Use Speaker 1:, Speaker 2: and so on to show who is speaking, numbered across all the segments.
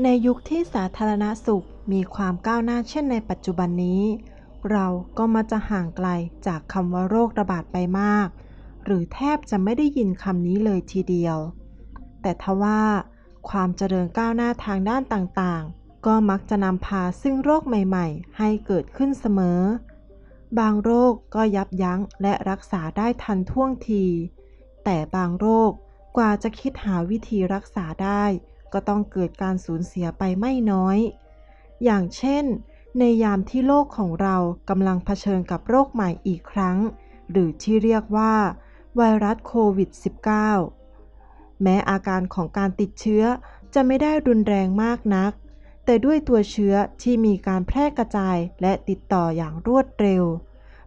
Speaker 1: ในยุคที่สาธารณสุขมีความก้าวหน้าเช่นในปัจจุบันนี้ เราก็มาจะห่างไกลจากคำว่าโรคระบาดไปมาก หรือแทบจะไม่ได้ยินคำนี้เลยทีเดียว แต่ทว่า ความเจริญก้าวหน้าทางด้านต่างๆ ก็มักจะนำพาซึ่งโรคใหม่ๆ ให้เกิดขึ้นเสมอ บางโรคก็ยับยั้งและรักษาได้ทันท่วงที แต่บางโรคกว่าจะคิดหาวิธีรักษาได้ ก็ต้องเกิดการสูญเสียไปไม่น้อย อย่างเช่น ในยามที่โลกของเรากำลังเผชิญกับโรคใหม่อีกครั้ง หรือที่เรียกว่า ไวรัสโควิด -19 แม้อาการของการติดเชื้อจะไม่ได้รุนแรงมากนัก แต่ด้วยตัวเชื้อที่มีการแพร่กระจายและติดต่ออย่างรวดเร็ว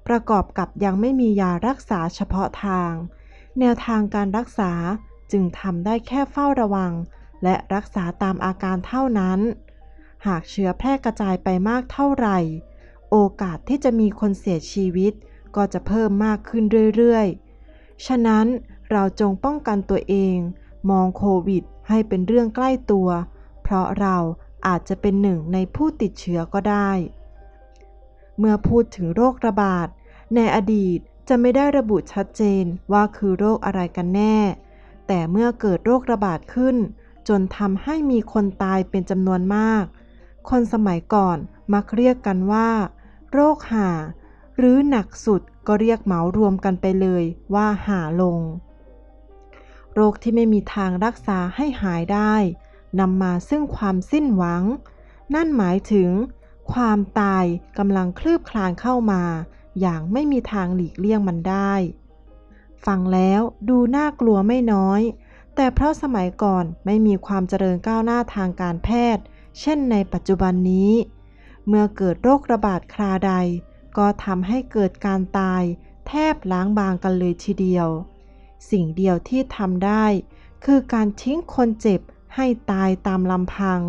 Speaker 1: ประกอบกับยังไม่มียารักษาเฉพาะทาง แนวทางการรักษาจึงทำได้แค่เฝ้าระวัง และรักษาตามอาการเท่านั้น หากเชื้อแพร่กระจายไปมากเท่าไหร่ โอกาสที่จะมีคนเสียชีวิตก็จะเพิ่มมากขึ้นเรื่อยๆ ฉะนั้นเราจงป้องกันตัวเอง มองโควิดให้เป็นเรื่องใกล้ตัว เพราะเราอาจจะเป็นหนึ่งในผู้ติดเชื้อก็ได้ เมื่อพูดถึงโรคระบาด ในอดีตจะไม่ได้ระบุชัดเจนว่าคือโรคอะไรกันแน่ แต่เมื่อเกิดโรคระบาดขึ้น จนทำให้มีคนตายเป็นจำนวนมาก คนสมัยก่อนมักเรียกกันว่า โรคห่า หรือหนักสุดก็เรียกเหมารวมกันไปเลยว่าห่าลง โรคที่ไม่มีทางรักษาให้หายได้นำมาซึ่งความสิ้นหวัง นั่นหมายถึง ความตายกำลังคลืบคลานเข้ามา อย่างไม่มีทางหลีกเลี่ยงมันได้ ฟังแล้วดูน่ากลัวไม่น้อย แต่เพราะสมัยก่อนไม่มีความเจริญก้าวหน้าทางการแพทย์ เช่นในปัจจุบันนี้ เมื่อเกิดโรคระบาดคราใด ก็ทำให้เกิดการตาย แทบล้างบางกันเลยทีเดียว สิ่งเดียวที่ทำได้ คือการทิ้งคนเจ็บให้ตายตามลำพัง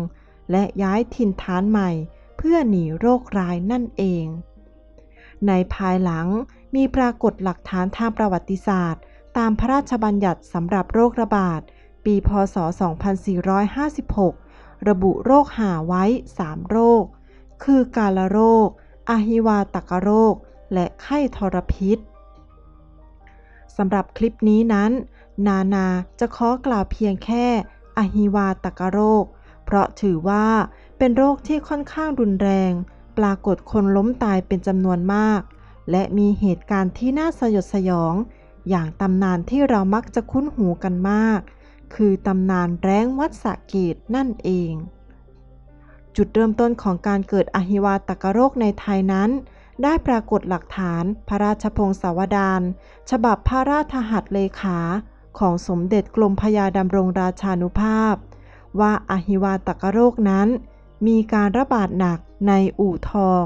Speaker 1: และย้ายถิ่นฐานใหม่ เพื่อหนีโรคร้ายนั่นเอง ในภายหลังมีปรากฏหลักฐานทางประวัติศาสตร์ ตามพระราชบัญญัติสำหรับโรคระบาด ปี พศ 2456 ระบุโรคหาไว้ 3 โรค คือกาลโรค อหิวาตกโรค และไข้ทรพิษสำหรับคลิปนี้นั้น นานาจะขอกล่าวเพียงแค่อหิวาตกโรค เพราะถือว่าเป็นโรคที่ค่อนข้างรุนแรง ปรากฏคนล้มตายเป็นจำนวนมาก และมีเหตุการณ์ที่น่าสยดสยอง อย่างตำนานที่เรามักจะคุ้นหูกันมาก คือตำนานแร้งวัดสะเกตนั่นเอง จุดเริ่มต้นของการเกิดอหิวาตกโรคในไทยนั้น ได้ปรากฏหลักฐานพระราชพงศาวดารฉบับพระราชหัตเลขา ของสมเด็จกรมพยาดำรงราชานุภาพ ว่าอหิวาตกโรคนั้น มีการระบาดหนักในอู่ทอง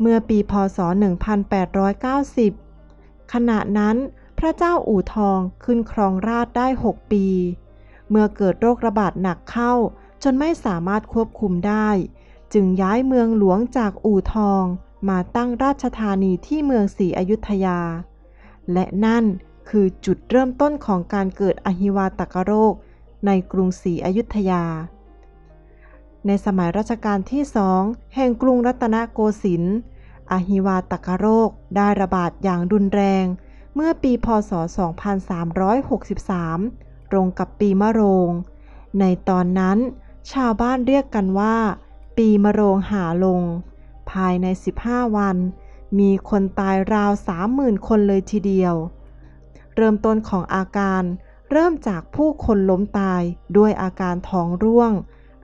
Speaker 1: เมื่อปีพศ 1890 ขณะนั้น ระเจ้าอู่ทองขึ้นครองราชได้ 6 ปี เมื่อเกิดโรคระบาดหนักเข้า จนไม่สามารถควบคุมได้ จึงย้ายเมืองหลวงจากอู่ทองมาตั้งราชธานีที่เมืองศรีอยุธยา และนั่นคือจุดเริ่มต้นของการเกิดอหิวาตกโรค ในกรุงศรีอยุธยา ในสมัยรัชกาลที่สองแห่งกรุงรัตนโกสินทร์อหิวาตกโรคได้ระบาดอย่างรุนแรง เมื่อปีพศ 2363 ตรงกับปีมะโรง ในตอนนั้น ชาวบ้านเรียกกันว่า ปีมะโรงหาลง ภายใน 15 วัน มีคนตายราว 30,000 คนเลยทีเดียว เริ่มต้นของอาการเริ่มจากผู้คนล้มตายด้วยอาการท้องร่วง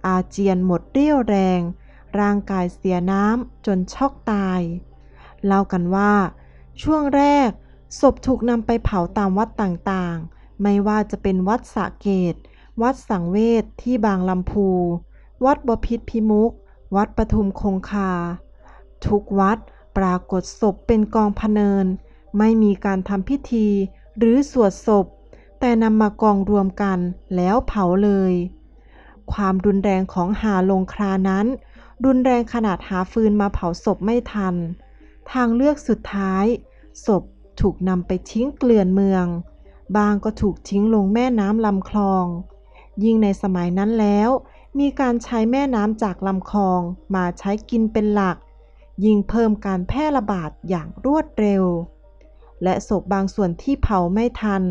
Speaker 1: อาเจียนหมดเรี่ยวแรง ร่างกายเสียน้ำจนช็อกตาย เล่ากันว่า ช่วงแรก ศพถูกนำไปเผาตามวัดต่างๆ ไม่ว่าจะเป็นวัดสะเกต วัดสังเวชที่บางลำพู วัดบพิษพิมุก วัดปทุมคงคา ทุกวัดปรากฏศพเป็นกองพเนิน ไม่มีการทำพิธี หรือสวดศพ แต่นำมากองรวมกันแล้วเผาเลย ความรุนแรงของหาลงครานั้น รุนแรงขนาดหาฟืนมาเผาศพไม่ทัน ทางเลือกสุดท้าย ศพ ถูกนำไปทิ้งเกลื่อนเมือง บางก็ถูกทิ้งลงแม่น้ำลำคลอง ยิ่งในสมัยนั้นแล้ว มีการใช้แม่น้ำจากลำคลองมาใช้กินเป็นหลัก ยิ่งเพิ่มการแพร่ระบาดอย่างรวดเร็ว และศพบางส่วนที่เผาไม่ทัน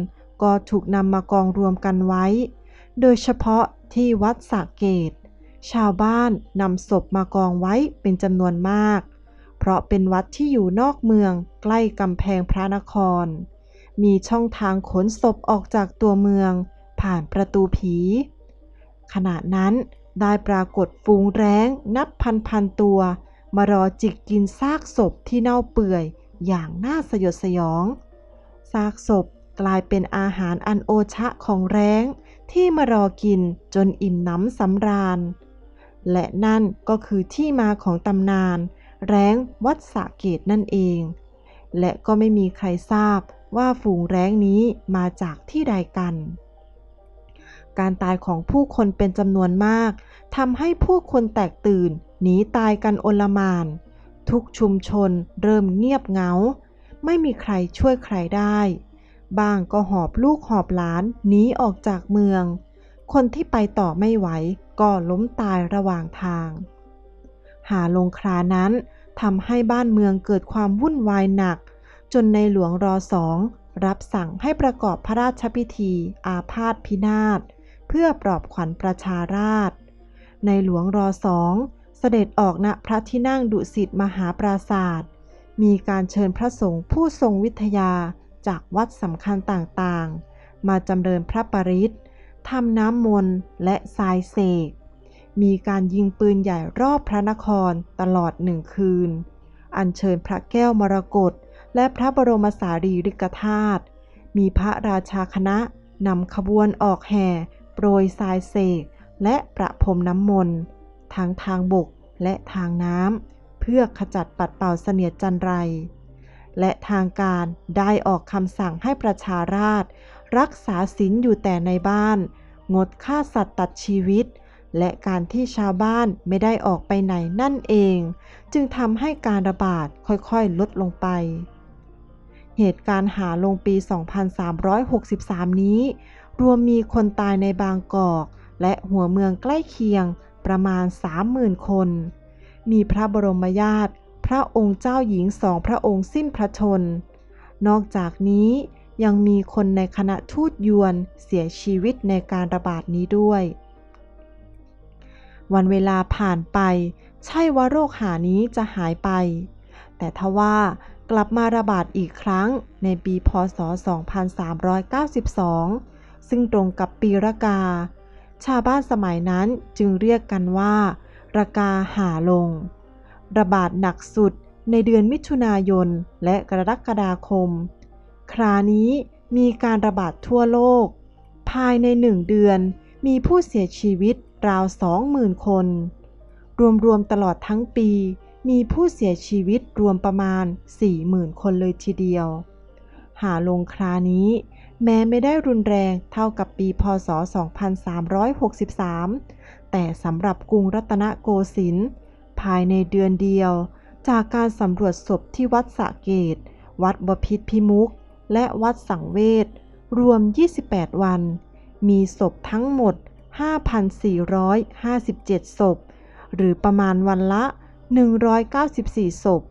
Speaker 1: ก็ถูกนำมากองรวมกันไว้ โดยเฉพาะที่วัดสระเกต ชาวบ้านนำศพมากองไว้เป็นจำนวนมาก เพราะเป็นวัดที่อยู่นอกเมืองใกล้กำแพงพระนคร มีช่องทางขนศพออกจากตัวเมือง ผ่านประตูผี ขณะนั้นได้ปรากฏฟูงแร้งนับพันพันตัว มารอจิกกินซากศพที่เน่าเปื่อยอย่างน่าสยดสยอง ซากศพกลายเป็นอาหารอันโอชะของแร้งที่มารอกินจนอิ่มน้ำสำราญ และนั่นก็คือที่มาของตำนาน แร้งวัดสะเกตนั่นเอง และก็ไม่มีใครทราบว่าฝูงแร้งนี้มาจากที่ใดกัน การตายของผู้คนเป็นจำนวนมากทำให้ผู้คนแตกตื่นหนีตายกันโอลมาน ทุกชุมชนเริ่มเงียบเหงา ไม่มีใครช่วยใครได้บางก็หอบลูกหอบหลานหนีออกจากเมือง คนที่ไปต่อไม่ไหวก็ล้มตายระหว่างทาง หาลงครานั้นทำให้บ้านเมืองเกิดความวุ่นวายหนัก จนในหลวงรอสองรับสั่งให้ประกอบพระราชพิธีอาพาธพินาศ เพื่อปลอบขวัญประชาราษฎร์ในหลวงรอสองเสด็จออกณพระที่นั่งดุสิตมหาปราศาสตร์มีการเชิญพระสงฆ์ผู้ทรงวิทยาจากวัดสำคัญต่างๆ มาจำเริญพระปริศทำน้ำมนต์และทรายเสก มีการยิงปืนใหญ่รอบพระนครตลอดหนึ่งคืน อัญเชิญพระแก้วมรกตและพระบรมสารีริกธาตุ มีพระราชาคณะนำขบวนออกแห่ โปรยทรายเสก และประพรมน้ำมนต์ทั้งทางบกและทางน้ำ เพื่อขจัดปัดเป่าเสนียดจันไร และทางการได้ออกคำสั่งให้ประชาราษรักษาศีลอยู่แต่ในบ้าน งดฆ่าสัตว์ตัดชีวิต และการที่ชาวบ้านไม่ได้ออกไปไหนนั่นเอง จึงทำให้การระบาดค่อยๆ ลดลงไป เหตุการณ์หาลงปี 2363 นี้ รวมมีคนตายในบางกอก และหัวเมืองใกล้เคียงประมาณ 30,000 คน มีพระบรมญาติพระองค์เจ้าหญิงสองพระองค์สิ้นพระชน นอกจากนี้ยังมีคนในคณะทูตยวนเสียชีวิตในการระบาดนี้ด้วย วันเวลาผ่านไป ใช่ว่าโรคหานี้จะหายไป แต่ทว่ากลับมาระบาดอีกครั้งในปีพศ 2392 ซึ่งตรงกับปีรากา ชาวบ้านสมัยนั้นจึงเรียกกันว่าระกาหาลง ระบาดหนักสุดในเดือนมิถุนายนและกรกฎาคม ครานี้มีการระบาดทั่วโลก ภายในหนึ่งเดือนมีผู้เสียชีวิต ราวสองหมื่นคน รวมๆตลอดทั้งปี มีผู้เสียชีวิตรวมประมาณสี่หมื่นคนเลยทีเดียว หาลงครานี้ แม้ไม่ได้รุนแรงเท่ากับปีพศ 2363 แต่สำหรับกรุงรัตนโกสินทร์ภายในเดือนเดียว จากการสำรวจศพที่วัดสะเกต วัดบพิษพิมุก และวัดสังเวชรวม 28 วัน มีศพทั้งหมด 5,457 ศพ หรือประมาณวันละ 194 ศพ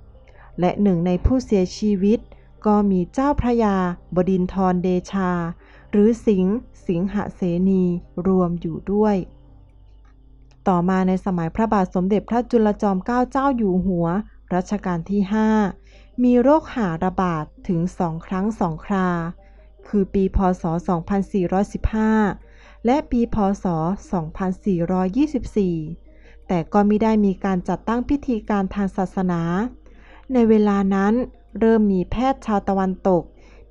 Speaker 1: และหนึ่งในผู้เสียชีวิต ก็มีเจ้าพระยา บดินทรเดชา หรือสิงห์สิงหเสนีรวมอยู่ด้วย ต่อมาในสมัยพระบาทสมเด็จพระจุลจอมเกล้าเจ้าอยู่หัวรัชกาลที่ 5 มีโรคหาระบาดถึงสองครั้งสองครา คือปีพศ 2415 และปีพศ 2424 แต่ก็ไม่ได้มีการจัดตั้งพิธีการทางศาสนา ในเวลานั้นเริ่มมีแพทย์ชาวตะวันตก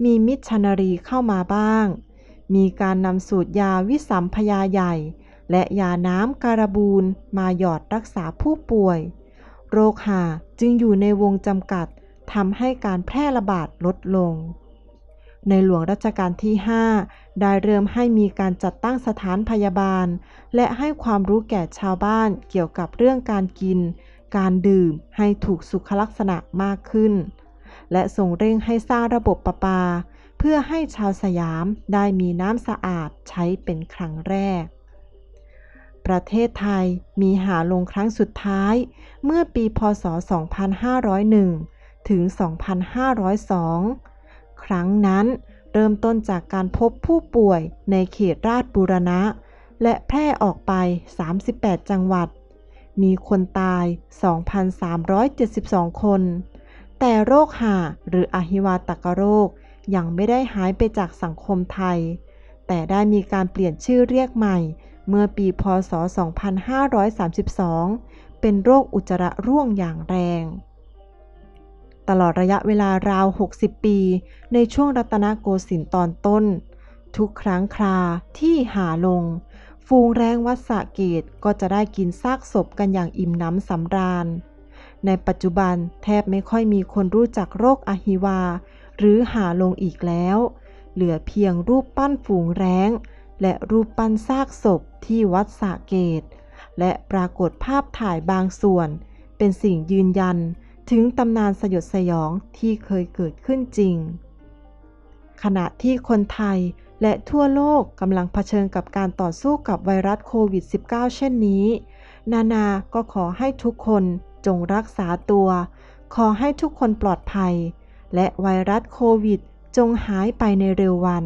Speaker 1: มีมิชชันนารีเข้ามาบ้าง มีการนำสูตรยาวิสัมพยาใหญ่ และยาน้ำการบูนมาหยอดรักษาผู้ป่วย โรคหาจึงอยู่ในวงจำกัดทำให้การแพร่ระบาดลดลง ในหลวงรัชกาลที่ 5 ได้เริ่มให้มีการจัดตั้งสถานพยาบาล และให้ความรู้แก่ชาวบ้านเกี่ยวกับเรื่องการกิน การดื่มให้ถูกสุขลักษณะมากขึ้น และส่งเร่งให้สร้างระบบประปา เพื่อให้ชาวสยามได้มีน้ำสะอาดใช้เป็นครั้งแรก ประเทศไทยมีหาลงครั้งสุดท้าย เมื่อปีพศ 2501 ถึง 2502 ครั้งนั้น เริ่มต้นจากการพบผู้ป่วยในเขตราชบูรณะ และแพร่ออกไป 38 จังหวัด มีคนตาย 2,372 คน แต่โรคหาหรืออหิวาตกโรคยังไม่ได้หายไปจากสังคมไทย แต่ได้มีการเปลี่ยนชื่อเรียกใหม่ เมื่อปีพศ 2532 เป็นโรคอุจจาระร่วงอย่างแรง ตลอดระยะเวลาราว 60 ปี ในช่วงรัตนโกสินทร์ตอนต้น ทุกครั้งคราที่หาลง ฟูงแรงวัดสะเกตก็จะได้กินซากศพกันอย่างอิ่มน้ำสำราญ ในปัจจุบันแทบไม่ค่อยมีคนรู้จักโรคอหิวา หรือหาลงอีกแล้ว เหลือเพียงรูปปั้นฝูงแร้งและรูปปั้นซากศพที่วัดสะเกต และปรากฏภาพถ่ายบางส่วน เป็นสิ่งยืนยัน ถึงตำนานสยดสยองที่เคยเกิดขึ้นจริง ขณะที่คนไทยและทั่วโลกกำลังเผชิญกับการต่อสู้กับไวรัสโควิด -19 เช่นนี้ นานาก็ขอให้ทุกคนจงรักษาตัว ขอให้ทุกคนปลอดภัย และไวรัสโควิด จงหายไปในเร็ววัน